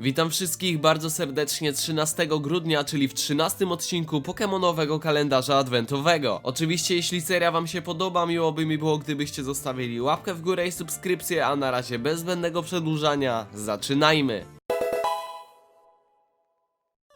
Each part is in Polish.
Witam wszystkich bardzo serdecznie 13 grudnia, czyli w 13 odcinku Pokemonowego kalendarza adwentowego. Oczywiście jeśli seria wam się podoba, miło by mi było gdybyście zostawili łapkę w górę i subskrypcję, a na razie bez zbędnego przedłużania, zaczynajmy!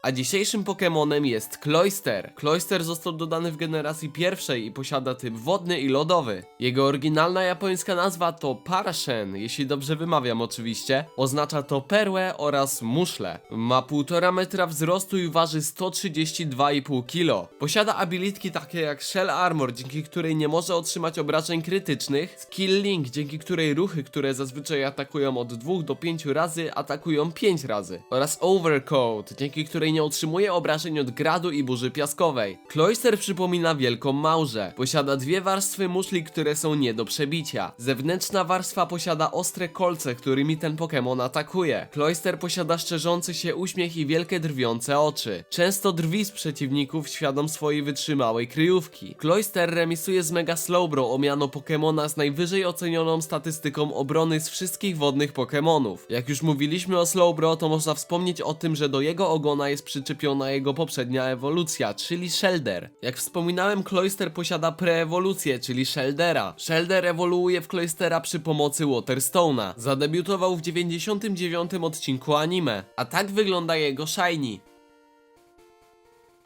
A dzisiejszym Pokemonem jest Cloyster. Cloyster został dodany w generacji pierwszej i posiada typ wodny i lodowy. Jego oryginalna japońska nazwa to Parashen, jeśli dobrze wymawiam oczywiście. Oznacza to perłę oraz muszlę. Ma 1,5 metra wzrostu i waży 132,5 kg. Posiada abilitki takie jak Shell Armor, dzięki której nie może otrzymać obrażeń krytycznych, Skill Link, dzięki której ruchy, które zazwyczaj atakują od 2 do 5 razy, atakują 5 razy. Oraz Overcoat, dzięki której nie otrzymuje obrażeń od gradu i burzy piaskowej. Cloyster przypomina wielką małżę. Posiada dwie warstwy muszli, które są nie do przebicia. Zewnętrzna warstwa posiada ostre kolce, którymi ten Pokémon atakuje. Cloyster posiada szczerzący się uśmiech i wielkie drwiące oczy. Często drwi z przeciwników świadom swojej wytrzymałej kryjówki. Cloyster remisuje z Mega Slowbro o miano Pokémona z najwyżej ocenioną statystyką obrony z wszystkich wodnych Pokémonów. Jak już mówiliśmy o Slowbro, to można wspomnieć o tym, że do jego ogona jest przyczepiona jego poprzednia ewolucja, czyli Shelder. Jak wspominałem, Cloyster posiada preewolucję, czyli Sheldera. Shelder ewoluuje w Cloystera przy pomocy Waterstone'a. Zadebiutował w 99 odcinku anime, a tak wygląda jego Shiny.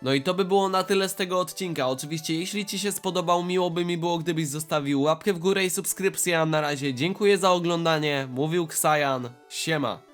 No i to by było na tyle z tego odcinka. Oczywiście, jeśli Ci się spodobał, miło by mi było, gdybyś zostawił łapkę w górę i subskrypcję. A na razie dziękuję za oglądanie. Mówił Ksajan. Siema.